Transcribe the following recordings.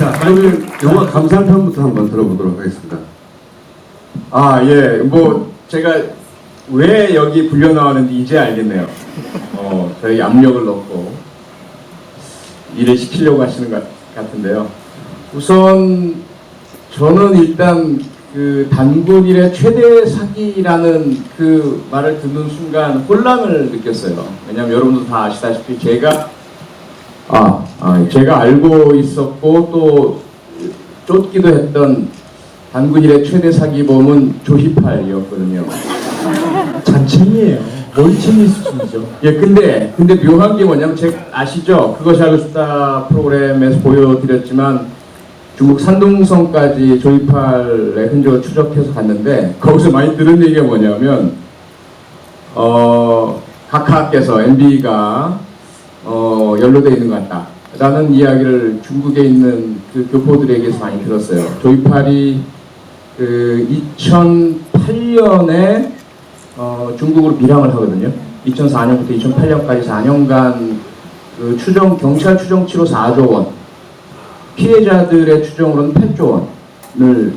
자, 그러면 영화 감상편부터 한번 들어보도록 하겠습니다. 아, 예. 뭐, 제가 왜 여기 불려 나왔는지 이제 알겠네요. 어, 저희 압력을 넣고 일을 시키려고 하시는 것 같은데요. 우선, 저는 일단 그 단군일의 최대 사기라는 그 말을 듣는 순간 혼란을 느꼈어요. 왜냐하면 여러분도 다 아시다시피 제가 아, 아, 제가 알고 있었고 또 쫓기도 했던 단군일의 최대 사기범은 조희팔이었거든요. 잔칭이에요. 멀칭일 수준이죠. 예, 근데 근데 묘한 게 뭐냐면 제 아시죠? 그것이 알고 싶다 프로그램에서 보여드렸지만 중국 산둥성까지 조이팔의 흔적을 추적해서 갔는데 거기서 많이 들은 얘기가 뭐냐면 어 각하께서 MB가 어 연루돼 있는 것 같다. 라는 이야기를 중국에 있는 그 교포들에게서 많이 들었어요. 조이팔이 그 2008년에 어, 중국으로 밀항을 하거든요. 2004년부터 2008년까지 4년간 그 추정 경찰 추정치로 4조 원, 피해자들의 추정으로는 8조 원을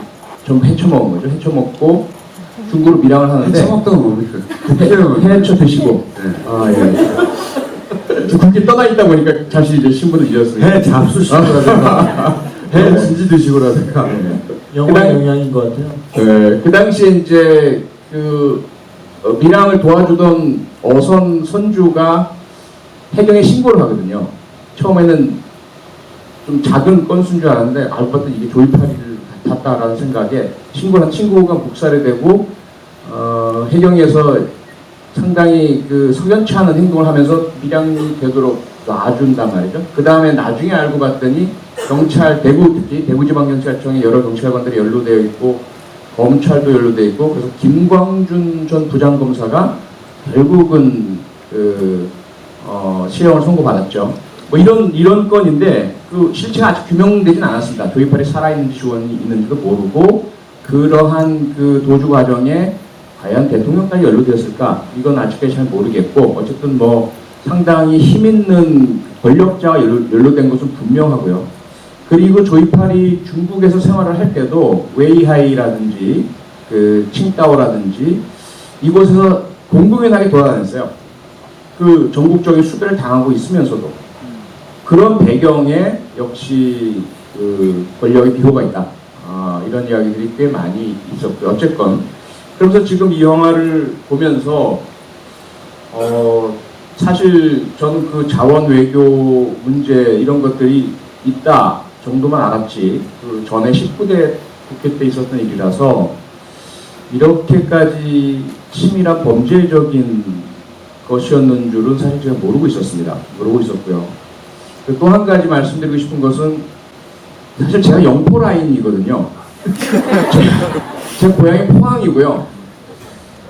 전부 헤쳐먹은 거죠. 헤쳐먹고 중국으로 밀항을 하는데 해쳐먹던 뭡니까? 헤쳐 드시고 네. 아 예. 저 그렇게 떠나 있다 보니까 잠시 이제 신분을 잃었습니다. 해 잡수시고라든가 해 진지 드시고라든가. 영화 그다음- 영향인 것 같아요. 네, 그 당시에 이제 그 어, 밀항을 도와주던 어선 선주가 해경에 신고를 하거든요. 처음에는 좀 작은 건수인 줄 알았는데 알고 봤더니 이게 조이파리를 같았다라는 생각에 신고를 한 친구가 복사를 되고 어, 해경에서 상당히 그 석연치 않은 행동을 하면서 밀양이 되도록 놔준단 말이죠. 그 다음에 나중에 알고 봤더니 경찰 대구 특히 대구지방경찰청에 여러 경찰관들이 연루되어 있고 검찰도 연루되어 있고 그래서 김광준 전 부장검사가 결국은 그 어, 실형을 선고받았죠. 뭐 이런 이런 건인데 그 실체가 아직 규명되진 않았습니다. 조이팔이 살아있는지 죽었는지 있는지도 모르고 그러한 그 도주 과정에 과연 대통령까지 연루되었을까? 이건 아직까지 잘 모르겠고 어쨌든 뭐 상당히 힘 있는 권력자가 연루, 연루된 것은 분명하고요. 그리고 조이팔이 중국에서 생활을 할 때도 웨이하이라든지 그 칭따오라든지 이곳에서 공공연하게 돌아다녔어요. 그 전국적인 수배를 당하고 있으면서도 그런 배경에 역시 그 권력의 비호가 있다. 아, 이런 이야기들이 꽤 많이 있었고요. 어쨌건 그러면서 지금 이 영화를 보면서 어 사실 저는 그 자원 외교 문제 이런 것들이 있다 정도만 알았지 그 전에 19대 국회 때 있었던 일이라서 이렇게까지 치밀한 범죄적인 것이었는 줄은 사실 제가 모르고 있었습니다. 모르고 있었고요. 또 한 가지 말씀드리고 싶은 것은 사실 제가 영포 라인이거든요. 제 고향이 포항이고요.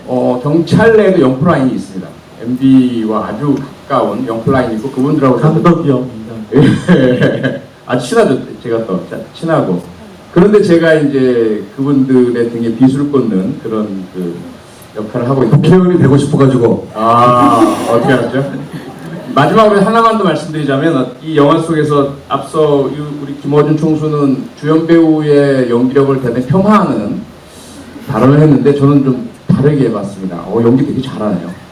어, 경찰 내에도 영포 라인이 있습니다. MB와 아주 가까운 영포 라인이 있고 그분들하고 강덕이형입니다. 예. 아주 친하죠. 제가 또 자- 친하고. 그런데 제가 이제 그분들의 등에 비수를 꽂는 그런 그 역할을 하고 있는데. 국회의원이 되고 싶어가지고 아, 어떻게 알았죠? 마지막으로 하나만 더 말씀드리자면 이 영화 속에서 앞서 이 우리 김어준 총수는 주연 배우의 연기력을 대단히 폄하하는 발언을 했는데 저는 좀 다르게 봤습니다. 어, 연기 되게 잘하네요.